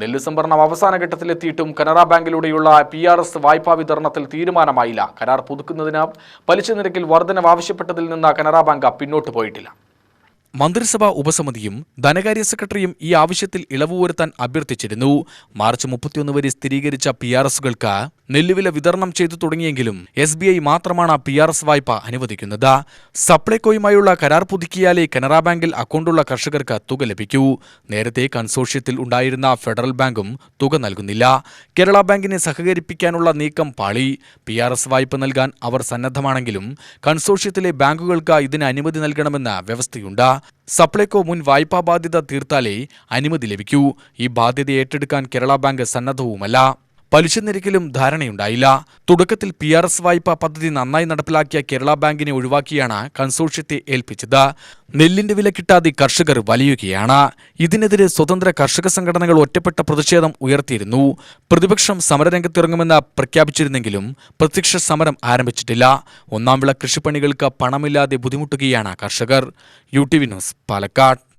നെല്ല് സംഭരണം അവസാന ഘട്ടത്തിലെത്തിയിട്ടും കനറ ബാങ്കിലൂടെയുള്ള പി ആർ എസ് വായ്പാ വിതരണത്തിൽ തീരുമാനമായില്ല. കരാർ പുതുക്കുന്നതിന് പലിശ നിരക്കിൽ വർധനവ് ആവശ്യപ്പെട്ടതിൽ നിന്ന് കനറ ബാങ്ക് പിന്നോട്ട് പോയിട്ടില്ല. മന്ത്രിസഭാ ഉപസമിതിയും ധനകാര്യ സെക്രട്ടറിയും ഈ ആവശ്യത്തിൽ ഇളവ് വരുത്താൻ അഭ്യർത്ഥിച്ചിരുന്നു. മാർച്ച് മുപ്പത്തിയൊന്ന് വരെ സ്ഥിരീകരിച്ച പി ആർ എസുകൾക്ക് നെല്ലുവില വിതരണം ചെയ്തു തുടങ്ങിയെങ്കിലും എസ് ബി ഐ മാത്രമാണ് പി ആർ എസ് വായ്പ അനുവദിക്കുന്നത്. സപ്ലൈകോയുമായുള്ള കരാർ പുതുക്കിയാലേ കനറ ബാങ്കിൽ അക്കൗണ്ടുള്ള കർഷകർക്ക് തുക ലഭിക്കൂ. നേരത്തെ കൺസോർഷ്യത്തിൽ ഉണ്ടായിരുന്ന ഫെഡറൽ ബാങ്കും തുക നൽകുന്നില്ല. കേരള ബാങ്കിനെ സഹകരിപ്പിക്കാനുള്ള നീക്കം പാളി. പി ആർ എസ് വായ്പ നൽകാൻ അവർ സന്നദ്ധമാണെങ്കിലും കൺസോർഷ്യത്തിലെ ബാങ്കുകൾക്ക് ഇതിന് അനുമതി നൽകണമെന്ന വ്യവസ്ഥയുണ്ട്. സപ്ലൈകോ മുൻ വായ്പാ ബാധ്യത തീർത്താലേ അനുമതി ലഭിക്കൂ. ഈ ബാധ്യത ഏറ്റെടുക്കാൻ കേരള ബാങ്ക് സന്നദ്ധവുമല്ല. പലിശ നിരക്കിലും ധാരണയുണ്ടായില്ല. തുടക്കത്തിൽ പി ആർ എസ് വായ്പ പദ്ധതി നന്നായി നടപ്പിലാക്കിയ കേരള ബാങ്കിനെ ഒഴിവാക്കിയാണ് കൺസോർഷ്യത്തെ ഏൽപ്പിച്ചത്. നെല്ലിന്റെ വില കിട്ടാതെ കർഷകർ വലയുകയാണ്. ഇതിനെതിരെ സ്വതന്ത്ര കർഷക സംഘടനകൾ ഒറ്റപ്പെട്ട പ്രതിഷേധം ഉയർത്തിയിരുന്നു. പ്രതിപക്ഷം സമരരംഗത്തിറങ്ങുമെന്ന് പ്രഖ്യാപിച്ചിരുന്നെങ്കിലും പ്രത്യക്ഷ സമരം ആരംഭിച്ചിട്ടില്ല. ഒന്നാം വിള കൃഷിപ്പണികൾക്ക് പണമില്ലാതെ ബുദ്ധിമുട്ടുകയാണ് കർഷകർ. U T V news Palakkad.